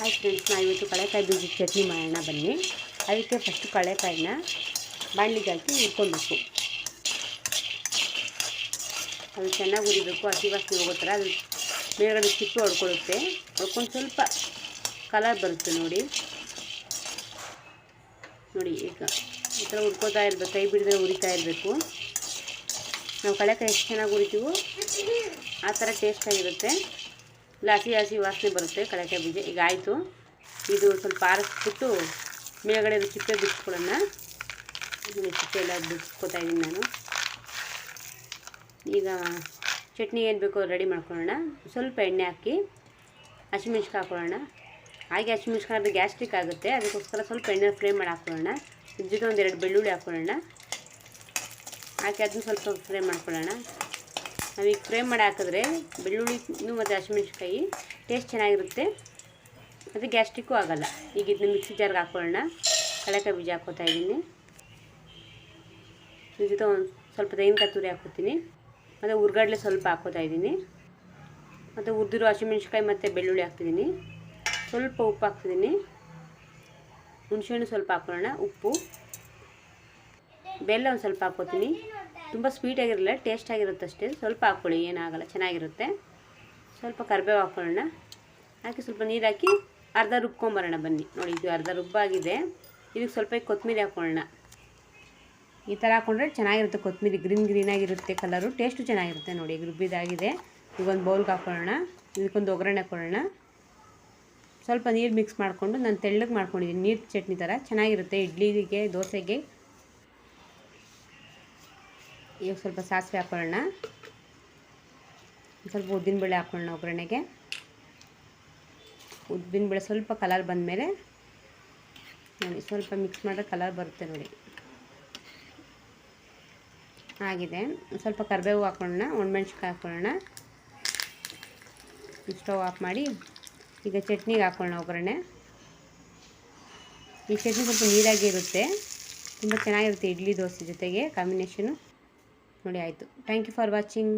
Hi friends, ನಾವು ಇವತ್ತು ಕಳೆಕಾಯಿ ಬೀಜದ ಚಟ್ನಿ ಮಾಡೋಣ ಬನ್ನಿ. ಅದಕ್ಕೆ ಫಸ್ಟು ಕಳೆಕಾಯಿನ ಬಾಣಲಿಗೆ ಹಾಕಿ ಹುರ್ಕೊಬೇಕು. ಅದು ಚೆನ್ನಾಗಿ ಹುರಿಬೇಕು, ಹಸಿ ವಾಸಿ ಹೋಗೋ ಥರ ಅದು ಮೇಲ್ಗಡೆ ಚಿಪ್ಪು ಹೊಡ್ಕೊಳ್ಳುತ್ತೆ ಹೊಡ್ಕೊಂಡು ಸ್ವಲ್ಪ ಕಲರ್ ಬರುತ್ತೆ ನೋಡಿ. ನೋಡಿ, ಈಗ ಈ ಥರ ಹುಡ್ಕೋತಾ ಇರಬೇಕು, ಕೈ ಬಿಡಿದ್ರೆ ಉರಿತಾ ಇರಬೇಕು. ನಾವು ಕಳೆಕಾಯಿ ಎಷ್ಟು ಚೆನ್ನಾಗಿ ಉರಿತೀವೋ ಆ ಥರ ಟೇಸ್ಟಾಗಿರುತ್ತೆ ಇಲ್ಲ ಹಸಿ ವಾಸನೆ ಬರುತ್ತೆ ಕಡಲೆಕಾಯಿ ಬೀಜ. ಈಗ ಆಯಿತು. ಇದು ಸ್ವಲ್ಪ ಆರಿಸ್ಬಿಟ್ಟು ಮೇಲ್ಗಡೆ ಚಿಪ್ಪೆ ಬಿಡಿಸ್ಕೊಳ್ಳೋಣ ಚಿಪ್ಪೆ ಎಲ್ಲ ಬಿಡಿಸ್ಕೊತಾ ಇದ್ದೀನಿ ನಾನು. ಈಗ ಚಟ್ನಿ ಏನು ಬೇಕೋ ರೆಡಿ ಮಾಡ್ಕೊಳ್ಳೋಣ. ಸ್ವಲ್ಪ ಎಣ್ಣೆ ಹಾಕಿ ಹಸಿಮೆಣ್ಸಿಕಾಯಿ ಹಾಕೊಳ್ಳೋಣ. ಹಾಗೆ ಹಸಿಮೆಣ್ಸಿಕಾಯಿ ಗ್ಯಾಸ್ಟ್ರಿಕ್ ಆಗುತ್ತೆ. ಅದಕ್ಕೋಸ್ಕರ ಸ್ವಲ್ಪ ಎಣ್ಣೆ ಫ್ರೈ ಮಾಡಿ ಹಾಕೊಳ್ಳೋಣ. ಇದ್ರ ಜೊತೆ ಒಂದೆರಡು ಬೆಳ್ಳುಳ್ಳಿ ಹಾಕೊಳ್ಳೋಣ. ಹಾಕಿ ಅದನ್ನ ಸ್ವಲ್ಪ ಫ್ರೈ ಮಾಡ್ಕೊಳ್ಳೋಣ. ನಾವೀಗ ಫ್ರೈ ಮಾಡಿ ಹಾಕಿದ್ರೆ ಬೆಳ್ಳುಳ್ಳಿ ಮತ್ತು ಹಸಿಮೆಣ್ಸಿಕಾಯಿ ಟೇಸ್ಟ್ ಚೆನ್ನಾಗಿರುತ್ತೆ. ಮತ್ತು ಗ್ಯಾಸ್ಟ್ರಿಕ್ಕೂ ಆಗೋಲ್ಲ. ಈಗ ಇದನ್ನ ಮಿಕ್ಸಿ ಜಾರ್ಗೆ ಹಾಕೊಳ್ಳೋಣ. ಕಡಲೆಕಾಯಿ ಬೀಜ ಹಾಕೋತಾ ಇದ್ದೀನಿ. ಇದ್ರ ಒಂದು ಸ್ವಲ್ಪ ತೆಂಗಿನಕಾಯಿ ತುರಿ ಹಾಕೋತೀನಿ ಮತ್ತು ಹುರ್ಗಡ್ಲೆ ಸ್ವಲ್ಪ ಹಾಕ್ಕೋತಾ ಇದ್ದೀನಿ. ಮತ್ತು ಹುರಿದಿರೋ ಹಸಿಮೆಣ್ಸಿಕಾಯಿ ಮತ್ತು ಬೆಳ್ಳುಳ್ಳಿ ಹಾಕ್ತಿದ್ದೀನಿ. ಸ್ವಲ್ಪ ಉಪ್ಪು ಹಾಕ್ತಿದ್ದೀನಿ. ಹುಣಸೆಹಣ್ಣು ಸ್ವಲ್ಪ ಹಾಕೊಳ್ಳೋಣ, ಉಪ್ಪು. ಬೆಲ್ಲ ಒಂದು ಸ್ವಲ್ಪ ಹಾಕ್ಕೋತೀನಿ. ತುಂಬ ಸ್ವೀಟಾಗಿರಲ್ಲ ಟೇಸ್ಟ್ ಆಗಿರುತ್ತೆ ಅಷ್ಟೇ. ಸ್ವಲ್ಪ ಹಾಕ್ಕೊಳ್ಳಿ, ಏನಾಗಲ್ಲ, ಚೆನ್ನಾಗಿರುತ್ತೆ. ಸ್ವಲ್ಪ ಕರಿಬೇವು ಹಾಕ್ಕೊಳ್ಳೋಣ ಹಾಕಿ ಸ್ವಲ್ಪ ನೀರು ಹಾಕಿ ಅರ್ಧ ರುಬ್ಕೊಂಬರೋಣ ಬನ್ನಿ. ನೋಡಿ, ಇದು ಅರ್ಧ ರುಬ್ಬಾಗಿದೆ. ಇದಕ್ಕೆ ಸ್ವಲ್ಪ ಕೊತ್ತಂಬರಿ ಹಾಕ್ಕೊಳ್ಳೋಣ ಈ ಥರ ಹಾಕ್ಕೊಂಡ್ರೆ ಚೆನ್ನಾಗಿರುತ್ತೆ ಕೊತ್ತಂಬರಿ ಗ್ರೀನ್ ಗ್ರೀನಾಗಿರುತ್ತೆ ಕಲರು. ಟೇಸ್ಟು ಚೆನ್ನಾಗಿರುತ್ತೆ ನೋಡಿ, ಈಗ ರುಬ್ಬಿದಾಗಿದೆ. ಈಗೊಂದು ಬೌಲ್ಗೆ ಹಾಕ್ಕೊಳ್ಳೋಣ ಇದಕ್ಕೊಂದು ಒಗ್ಗರಣೆ ಹಾಕ್ಕೊಳ್ಳೋಣ ಸ್ವಲ್ಪ ನೀರು ಮಿಕ್ಸ್ ಮಾಡಿಕೊಂಡು, ನಾನು ತೆಳ್ಳಗೆ ಮಾಡ್ಕೊಂಡಿದ್ದೀನಿ ನೀರು ಚಟ್ನಿ ಥರ ಚೆನ್ನಾಗಿರುತ್ತೆ. ಇಡ್ಲಿಗೆ, ದೋಸೆಗೆ. ಈಗ ಸ್ವಲ್ಪ ಸಾಸಿವೆ ಹಾಕ್ಕೊಳ್ಳೋಣ ಸ್ವಲ್ಪ ಉದ್ದಿನಬೇಳೆ ಹಾಕೊಳ್ಳೋಣ ಒಗ್ಗರಣೆಗೆ. ಉದ್ದಿನಬೇಳೆ ಸ್ವಲ್ಪ ಕಲರ್ ಬಂದಮೇಲೆ ನೋಡಿ, ಸ್ವಲ್ಪ ಮಿಕ್ಸ್ ಮಾಡಿದ್ರೆ ಕಲರ್ ಬರುತ್ತೆ ನೋಡಿ. ಆಗಿದೆ. ಸ್ವಲ್ಪ ಕರಿಬೇವು ಹಾಕೊಳ್ಳೋಣ ಒಣಮೆಣ್ಸಿಕಾಯಿ ಹಾಕೊಳ್ಳೋಣ. ಸ್ಟವ್ ಆಫ್ ಮಾಡಿ ಈಗ ಚಟ್ನಿಗೆ ಹಾಕೊಳ್ಳೋಣ ಒಗ್ಗರಣೆ. ಈ ಚಟ್ನಿ ಸ್ವಲ್ಪ ನೀರಾಗಿ ಇರುತ್ತೆ ತುಂಬ ಚೆನ್ನಾಗಿರುತ್ತೆ ಇಡ್ಲಿ ದೋಸೆ ಜೊತೆಗೆ ಕಾಂಬಿನೇಷನು. ನೋಡಿ ಆಯಿತು. Thank you for watching